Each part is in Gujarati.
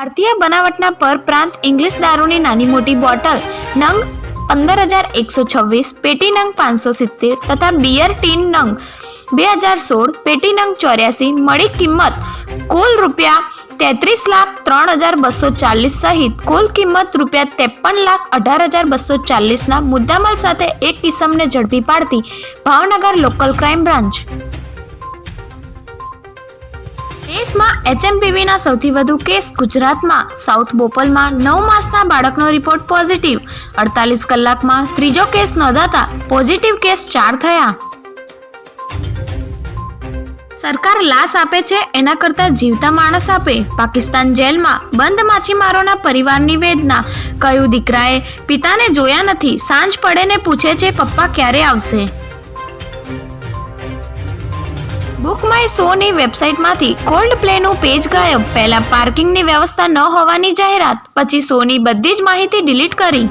ભારતીય બનાવટના પરપ્રાંત ઇંગ્લિશ દારૂની નાની મોટી બોટલ, નંગ પંદર હજાર એકસો છવ્વીસ, પેટી નંગ પાંચસો સિત્તેર તથા બિયર ટીન નંગ બે હજાર સોળ, પેટી નંગ ચોર્યાસી, મળી કિંમત કુલ રૂપિયા તેત્રીસ લાખ ત્રણ હજાર બસો ચાલીસ સહિત કુલ કિંમત રૂપિયા ત્રેપન લાખ અઢાર હજાર બસો ચાલીસના મુદ્દામાલ સાથે એક કિસમને ઝડપી પાડતી ભાવનગર લોકલ ક્રાઇમ બ્રાન્ચ. દેશમાં એચએમપીવીના સૌથી વધુ કેસ ગુજરાતમાં, સાઉથ બોપલમાં નવ માસના બાળકનો રિપોર્ટ પોઝિટિવ, અડતાલીસ કલાકમાં ત્રીજો કેસ નોંધાતા પોઝિટિવ કેસ ચાર થયા. સરકાર લાશ આપે છે, એના કરતાં જીવતા માણસ આપે. પાકિસ્તાન જેલમાં બંધ માછીમારોના પરિવારની વેદના. કયું દીકરાએ પિતાને જોયા નથી, સાંજ પડે ને પૂછે છે, પપ્પા ક્યારે આવશે? બુક માય શોની વેબસાઇટમાંથી કોલ્ડ પ્લેનું પેજ ગાયબ. પહેલા પાર્કિંગની વ્યવસ્થા ન હોવાની જાહેરાત, પછી શોની બધી જ માહિતી ડિલીટ કરી.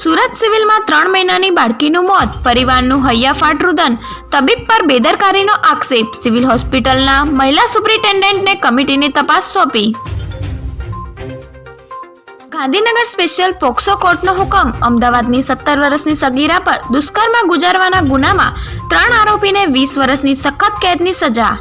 સુરત સિવિલમાં ત્રણ મહિનાની બાળકીનું મોત, પરિવારનું હૈયાફાટ રુદન, તબીબ પર બેદરકારીનો આક્ષેપ. સિવિલ હોસ્પિટલના મહિલા સુપ્રિન્ટેન્ડન્ટને કમિટીની તપાસ સોંપી. ગાંધીનગર સ્પેશિયલ પોક્સો કોર્ટનો હુકમ. અમદાવાદની સત્તર વર્ષની સગીરા પર દુષ્કર્મ ગુજારવાના ગુનામાં ત્રણ આરોપીને વીસ વર્ષની સખત કેદની સજા.